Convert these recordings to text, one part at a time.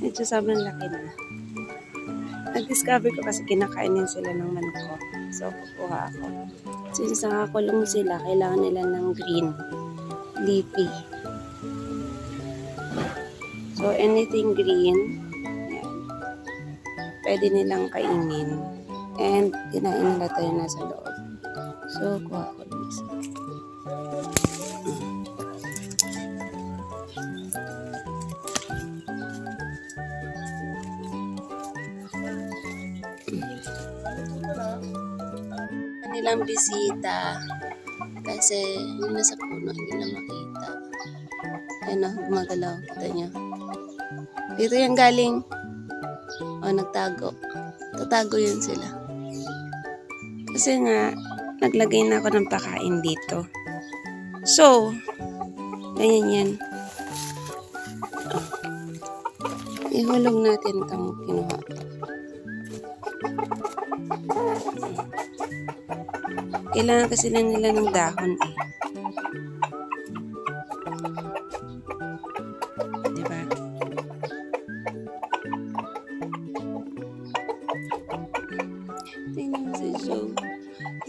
Medyo sobrang laki na. Nag-discover ko kasi kinakainin sila ng manok ko. So, kukuha ako. Since nakakulong sila, kailangan nila ng green, leafy. So, anything green, yan, pwede nilang kainin. And, kinain nila tayo nasa loob. So, kuha ko ng isa. Kanilang bisita. Kasi, yung nasa puno, hindi na makita. Ayun o, gumagalaw. Kita niyo. Dito yan galing. O, nagtago. Tatago yun sila. Kasi nga, naglagay na ako ng pakain dito. So, ganyan yan. Ihulog natin itong kinuha. Kailangan kasi na nila ng dahon eh. Diba? Tingnan mo si Joe.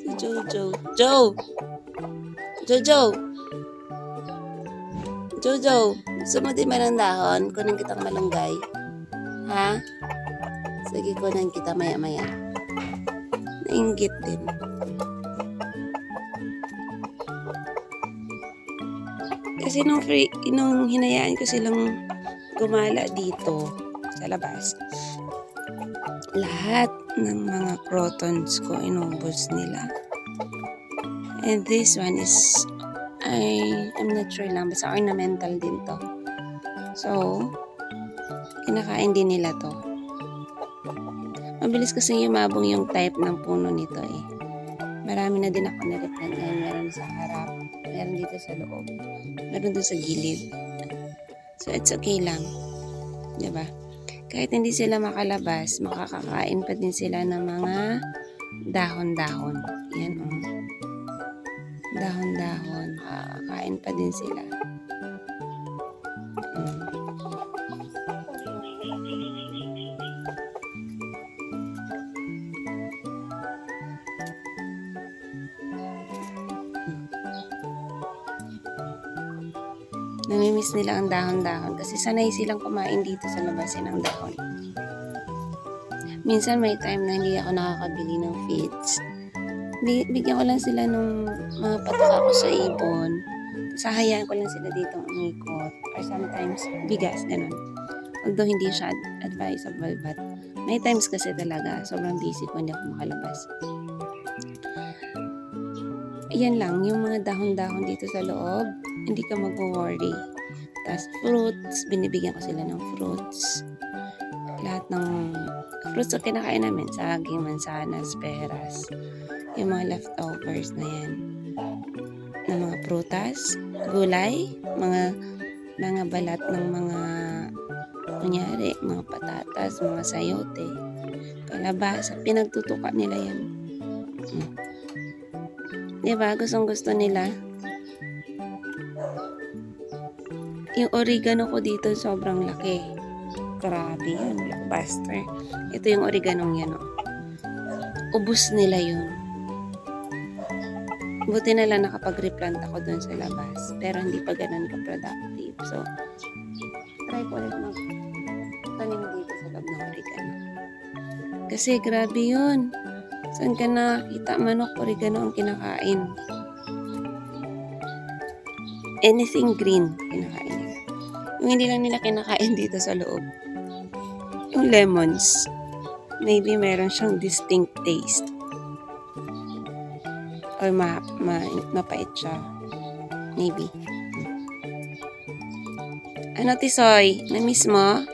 Si Jojo. Joe! Jojo! Jojo! Gusto mo din ba ng dahon? Kunin kitang malunggay. Ha? Sige, kunin kita maya-maya. Nainggit din. Kasi nung, free, nung hinayaan ko silang gumala dito sa labas, lahat ng mga crotons ko inubos nila. And this one is, I, I'm not sure lang, basta ornamental din to. So, kinakain din nila to. Mabilis kasi yumabong yung type ng puno nito eh. Marami na din ako na-replant ngayon. Meron sa harap, meron dito sa loob, meron doon sa gilid. So, it's okay lang. ba? Kahit hindi sila makalabas, makakakain pa din sila ng mga dahon-dahon. Yan o. Dahon-dahon. Makakakain pa din sila. Mm. Namimiss nila ang dahon-dahon kasi sanay silang kumain dito sa labasin ng dahon. Minsan may time na hindi ako nakakabili ng feeds. Bi- Bigyan ko lang sila ng mga pataka ko sa ibon. Sahayaan ko lang sila dito umikot. Or sometimes bigas, ganun. Although hindi siya ad- advisable but may times kasi talaga sobrang busy ko hindi ako makalabas. Yan lang, yung mga dahon-dahon dito sa loob, hindi ka mag-worry. Tapos fruits, binibigyan ko sila ng fruits. Lahat ng fruits na kinakain namin, saging, mansanas, peras. Yung mga leftovers na yan. Na mga prutas, gulay, mga mga balat ng mga kunyari, mga patatas, mga sayote, kalabasa, pinagtutuka nila yan. Mm. Diba? Gustong gusto nila. Yung oregano ko dito sobrang laki. Grabe yun. Blockbuster. Ito yung oregano yan. Oh. Ubus nila yun. Buti na lang nakapag-replant ako dun sa labas. Pero hindi pa ganun ka-productive. So, try ko ulit mag tanim dito sa loob ng oregano. Kasi grabe yun. Saan ka nakita manok, oregano ang kinakain. Anything green, kinakain nila. Yung hindi lang nila kinakain dito sa loob. Yung lemons, maybe meron siyang distinct taste. Or ma, ma, mapait siya. Maybe. Ano, Tisoy? Na-miss mo?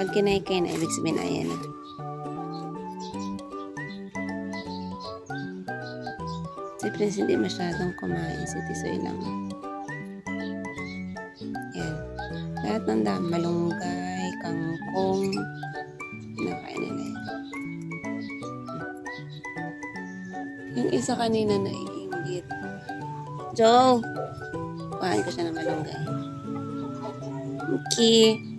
Pag kinaykay na, ibig sabihin, ayan na. Si Prince hindi masyadong kumain. Si Tisoy lang. Yan. Lahat ng dam. Malunggay, kangkong. Nakain nila. Yung isa kanina na iinggit. Joe! Kuhain ko siya ng malunggay. Okay.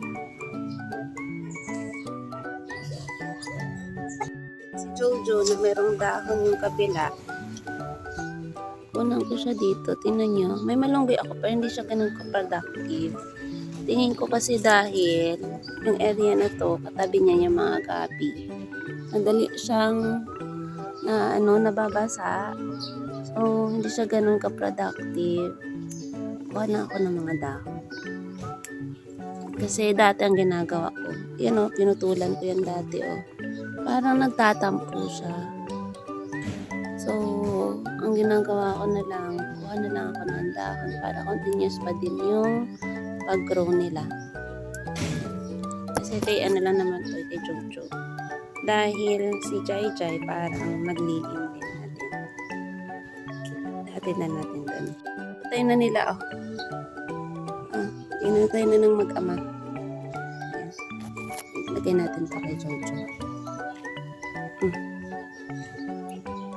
Na merong dahon yung kabila. Kunan ko siya dito. Tingnan nyo. May malunggay ako pero hindi siya ganun ka-productive. Tingin ko kasi dahil yung area na to, katabi niya yung mga gabi. Madali siyang na ano, nababasa. So, hindi siya ganun ka-productive. Kuha na ako ng mga dahon. Kasi dati ang ginagawa ko, yan o, pinutulan ko yan dati o. Parang nagtatampo siya. So, ang ginagawa ko na lang, kuha na lang ako ng dahon para continuous pa din yung pag-grow nila. Kasi kay ano lang naman to, kay Jojo. Dahil si Jai Jai parang naglilim din natin. Hatid na natin doon. Tayo na nila, oh. Ah, na ng mag-ama. Lagay natin pa kay Jojo.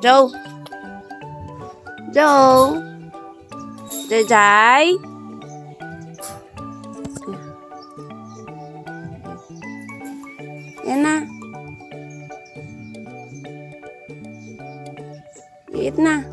Joe! Joe! Jai! Yan na. Liit na.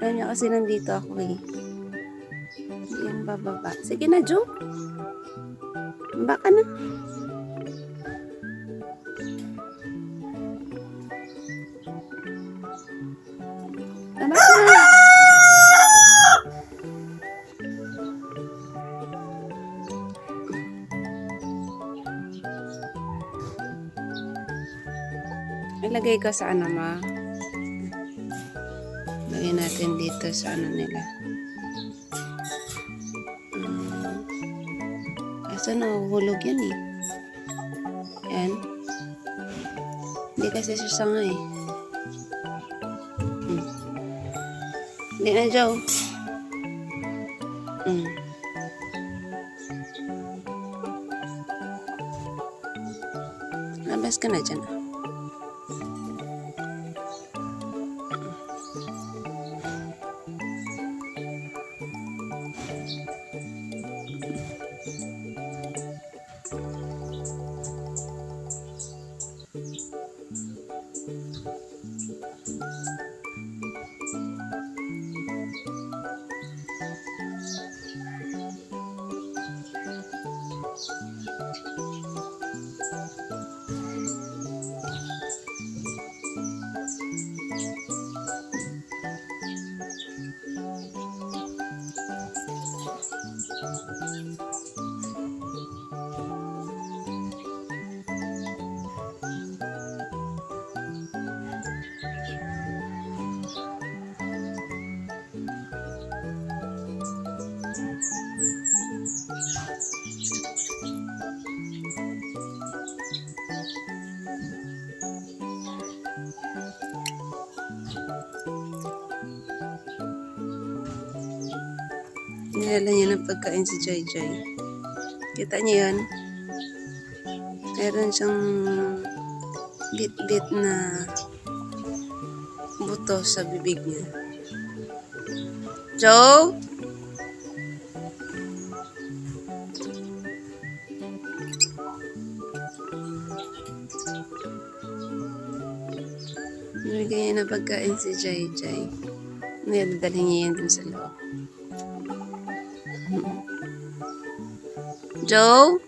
Alam niya kasi nandito ako eh. Hindi yan bababa. Sige na, Jo. Baka na. Na. Ilagay ko sa ano ma. Lagay natin dito sa ano nila. Kaso nahuhulog yan eh. Yan. Hindi kasi siya sanga eh. Hmm. Hindi na, Joe. Hmm. Labas ka na dyan. ah. Nilala niya ng pagkain si Joy Joy. Kita niyo yun? Meron siyang bit-bit na buto sa bibig niya. Joe? Nilagay niya ng pagkain si Jai Jai. Ngayon, dalhin niya yan dun sa loob. Joe?